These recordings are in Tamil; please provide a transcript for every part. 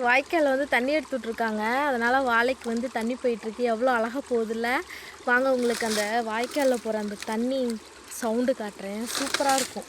வாய்க்கால் வந்து தண்ணி எடுத்துட்ருக்காங்க. அதனால் வாழைக்கு வந்து தண்ணி போயிட்டுருக்கு எவ்வளோ அழகாக போகுதுல்ல. வாங்க உங்களுக்கு அந்த வாய்க்காலில் போகிற அந்த தண்ணி சவுண்டு காட்டுறேன். சூப்பராக இருக்கும்.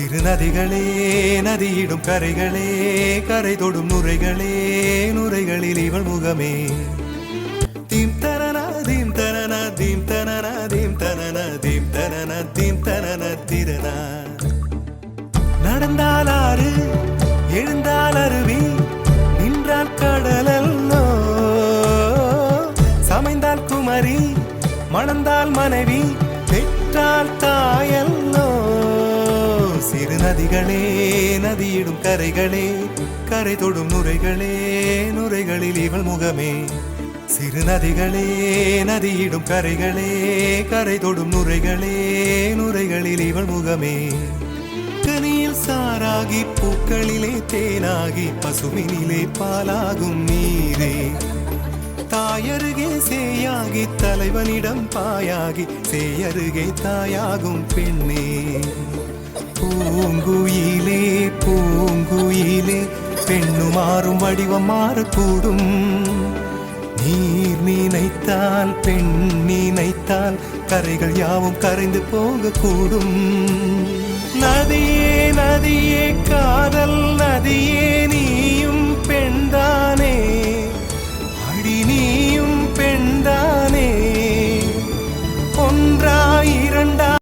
சிறு நதிகளே நதியிடும் கரைகளே கரை தொடும் நுரைகளே நுரைகளில் இவள் முகமே. தீம் தரனா தீம் தரனா தீம் தரனா தீம் தரனா தீம் தரனா தீம் தரனா திரனா நடந்தால் ஆறு எழுந்தால் அருவி நின்றால் கடலல்லோ சமைந்தால் குமரி மணந்தால் மனைவி பெற்றால் தாயல்லோ சிறு நதிகளே நதியிடும் கரைகளே கரை தொடும் நுரைகளே நுரைகளில் இவள் முகமே. சிறு நதிகளே நதியிடும் கரைகளே கரை தொடும் நுரைகளே நுரைகளில் இவள் முகமே. கனியில் சாராகி பூக்களிலே தேனாகி பசுவினிலே பாலாகும் நீரே. தாயருகே சேயாகி தலைவனிடம் பாயாகி சேயருகே தாயாகும் பெண்ணே. பூங்குயிலே பூங்குயிலே பெண்ணு மாறும் வடிவம் மாறக்கூடும். நீர் நினைத்தால் பெண் நினைத்தால் கரைகள் யாவும் கரைந்து போகக்கூடும். நதியே நதியே காதல்